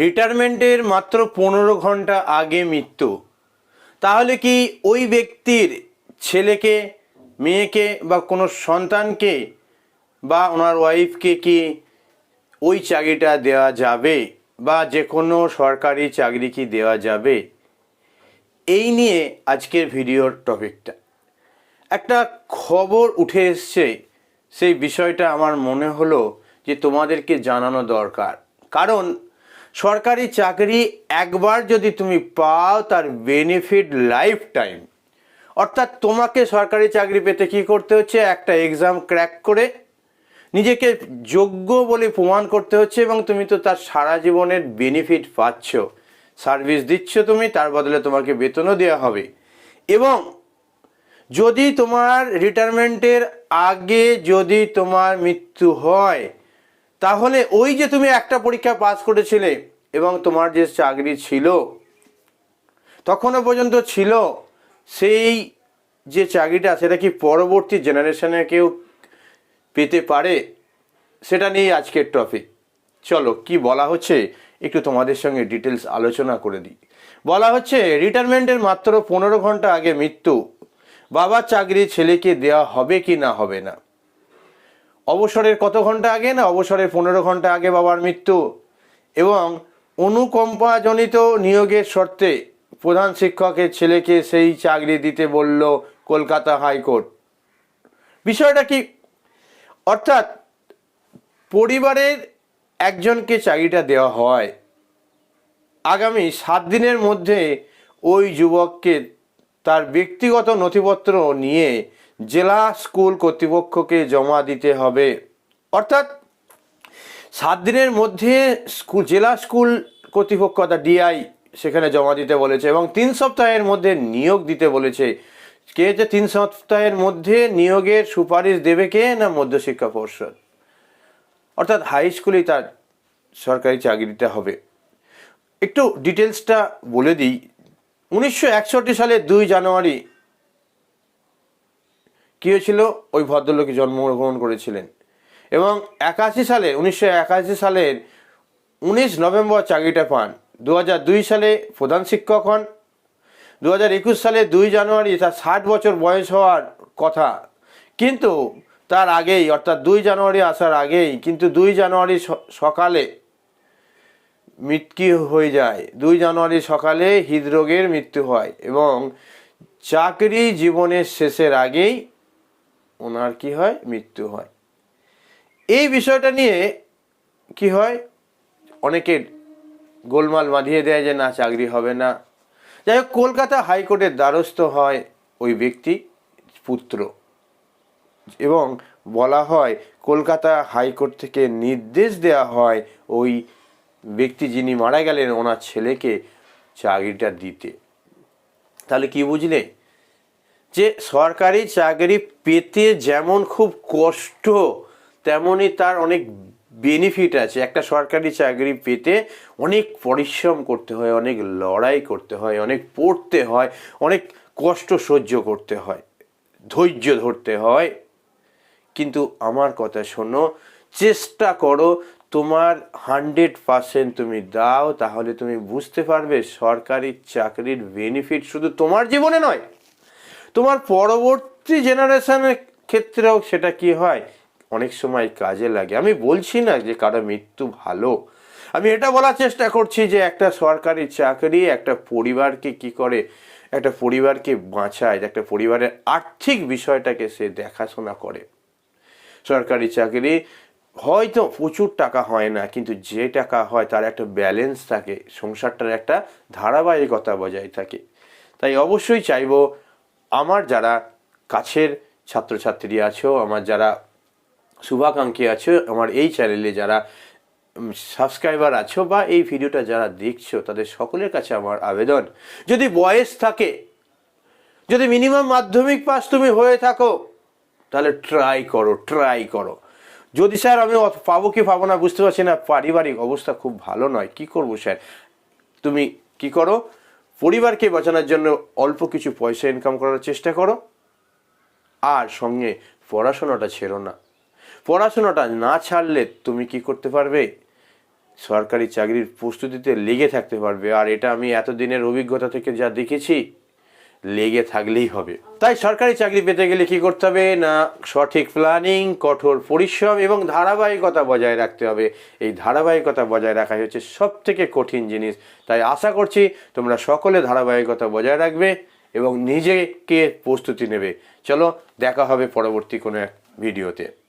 রিটায়ারমেন্টের মাত্র পনেরো ঘণ্টা আগে মৃত্যু। তাহলে কি ওই ব্যক্তির ছেলেকে, মেয়েকে বা কোনো সন্তানকে বা ওনার ওয়াইফকে কি ওই চাকরিটা দেওয়া যাবে বা যে কোনো সরকারি চাকরি কি দেওয়া যাবে? এই নিয়ে আজকের ভিডিওর টপিকটা। একটা খবর উঠে এসছে, সেই বিষয়টা আমার মনে হলো যে তোমাদেরকে জানানো দরকার। কারণ সরকারি চাকরি একবার যদি তুমি পাও তার বেনিফিট লাইফ টাইম অর্থাৎ তোমাকে সরকারি চাকরি পেতে কি করতে হচ্ছে? একটা এক্সাম ক্র্যাক করে নিজেকে যোগ্য বলে প্রমাণ করতে হচ্ছে এবং তুমি তো তার সারা জীবনের বেনিফিট পাচ্ছ। সার্ভিস দিচ্ছ তুমি, তার বদলে তোমাকে বেতনও দেওয়া হবে। এবং যদি তোমার রিটায়ারমেন্টের আগে যদি তোমার মৃত্যু হয় তাহলে ওই যে তুমি একটা পরীক্ষা পাস করেছিলে এবং তোমার যে চাকরি ছিল, তখনও পর্যন্ত ছিল, সেই যে চাকরিটা সেটা কি পরবর্তী জেনারেশনে কেউ পেতে পারে? সেটা নিয়ে আজকের টপিক চলো, কি বলা হচ্ছে? একটু তোমাদের সঙ্গে ডিটেলস আলোচনা করে দিই। বলা হচ্ছে রিটায়ারমেন্টের মাত্র পনেরো ঘণ্টা আগে মৃত্যু। বাবার চাকরি ছেলেকে দেওয়া হবে কি না হবে না? অবসরের কত ঘণ্টা আগে না? অবসরের পনেরো ঘণ্টা আগে বাবার মৃত্যু। এবং অনুকম্পাজনিত নিয়োগের শর্তে প্রধান শিক্ষকের ছেলেকে সেই চাকরি দিতে বলল কলকাতা হাইকোর্ট। বিষয়টা কি? অর্থাৎ পরিবারের একজনকে চাকরিটা দেওয়া হয়। আগামী সাত দিনের মধ্যে ওই যুবককে তার ব্যক্তিগত নথিপত্র নিয়ে জেলা স্কুল কর্তৃপক্ষকে জমা দিতে হবে। অর্থাৎ সাত দিনের মধ্যে স্কুল জেলা স্কুল কর্তৃপক্ষ অর্থাৎ ডিআই সেখানে জমা দিতে বলেছে এবং তিন সপ্তাহের মধ্যে নিয়োগ দিতে বলেছে। কে যে তিন সপ্তাহের মধ্যে নিয়োগের সুপারিশ দেবে কে না মধ্যশিক্ষা পর্ষদ? অর্থাৎ হাই স্কুলেই তার সরকারি চাকরিটা হবে। একটু ডিটেলসটা বলে দিই। উনিশশো সালের দুই জানুয়ারি কী হয়েছিল ওই ভদ্রলোকে জন্মগ্রহণ করেছিলেন। এবং একাশি সালে, উনিশশো একাশি সালের উনিশ নভেম্বর চাকরিটা পান। দু সালে প্রধান শিক্ষক হন। দু হাজার একুশ সালে দুই জানুয়ারি তার ষাট বছর বয়স হওয়ার কথা। কিন্তু তার আগেই, অর্থাৎ দুই জানুয়ারি আসার আগেই, কিন্তু দুই জানুয়ারি সকালে মৃত্যু হয়ে যায়। দুই জানুয়ারি সকালে হৃদরোগের মৃত্যু হয় এবং চাকরি জীবনের শেষের আগেই ওনার কি হয়? মৃত্যু হয়। এই বিষয়টা নিয়ে কি হয়? অনেকের গোলমাল বাঁধিয়ে দেয় যে, না, চাকরি হবে না। যাই হোক, কলকাতা হাইকোর্টের দ্বারস্থ হয় ওই ব্যক্তি, পুত্র। এবং বলা হয়, কলকাতা হাইকোর্ট থেকে নির্দেশ দেওয়া হয় ওই ব্যক্তি যিনি মারা গেলেন, ওনার ছেলেকে চাকরিটা দিতে। তাহলে কি বুঝলে? যে সরকারি চাকরি পেতে যেমন খুব কষ্ট, তেমনই তার অনেক বেনিফিট আছে। একটা সরকারি চাকরি পেতে অনেক পরিশ্রম করতে হয়, অনেক লড়াই করতে হয়, অনেক পড়তে হয়, অনেক কষ্ট সহ্য করতে হয়, ধৈর্য ধরতে হয়। কিন্তু আমার কথা শোনো, চেষ্টা করো, তোমার হান্ড্রেড পার্সেন্ট তুমি দাও, তাহলে তুমি বুঝতে পারবে সরকারি চাকরির বেনিফিট শুধু তোমার জীবনে নয়। তোমার পরবর্তী জেনারেশনের ক্ষেত্রেও সেটা কি হয়? অনেক সময় কাজে লাগে। আমি বলছি না যে কারও মৃত্যু ভালো। আমি এটা বলার চেষ্টা করছি যে একটা সরকারি চাকরি, একটা পরিবারকে কি করে, একটা পরিবারকে বাঁচায়, একটা পরিবারের আর্থিক বিষয়টাকে সে দেখাশোনা করে। সরকারি চাকরি, হয়তো প্রচুর টাকা হয় না, কিন্তু যে টাকা হয় তার একটা ব্যালেন্স থাকে, সংসারটার একটা ধারাবাহিকতা বজায় থাকে। তাই অবশ্যই চাইব আমার যারা কাছের ছাত্রছাত্রী আছো, আমার যারা শুভাকাঙ্ক্ষী আছো, আমার এই চ্যানেলে যারা সাবস্ক্রাইবার আছো বা এই ভিডিওটা যারা দেখছ, তাদের সকলের কাছে আমার আবেদন। যদি বয়স থাকে, যদি মিনিমাম মাধ্যমিক পাস তুমি হয়ে থাকো, তাহলে ট্রাই করো ট্রাই করো। যদি স্যার আমি পাবো কি পাবো না বুঝতে পারছি না, পারিবারিক অবস্থা খুব ভালো নয়। কি করব স্যার তুমি কি করো? পরিবারকে বাঁচানোর জন্য অল্প কিছু পয়সা ইনকাম করার চেষ্টা করো। আর সঙ্গে পড়াশোনাটা ছেড়ো না। পড়াশোনাটা না ছাড়লে তুমি কি করতে পারবে? সরকারি চাকরির প্রস্তুতিতে লেগে থাকতে পারবে। আর এটা আমি এতদিনের অভিজ্ঞতা থেকে যা দেখেছি লেগে থাকলেই হবে। তাই সরকারি চাকরি পেতে গেলে কি করতে হবে? না, সঠিক প্ল্যানিং কঠোর পরিশ্রম এবং ধারাবাহিকতা বজায় রাখতে হবে। এই ধারাবাহিকতা বজায় রাখাই হচ্ছে সব থেকে কঠিন জিনিস। তাই আশা করছি তোমরা সকলে ধারাবাহিকতা বজায় রাখবে এবং নিজেকে প্রস্তুতি নেবে। চলো, দেখা হবে পরবর্তী কোনো এক ভিডিওতে।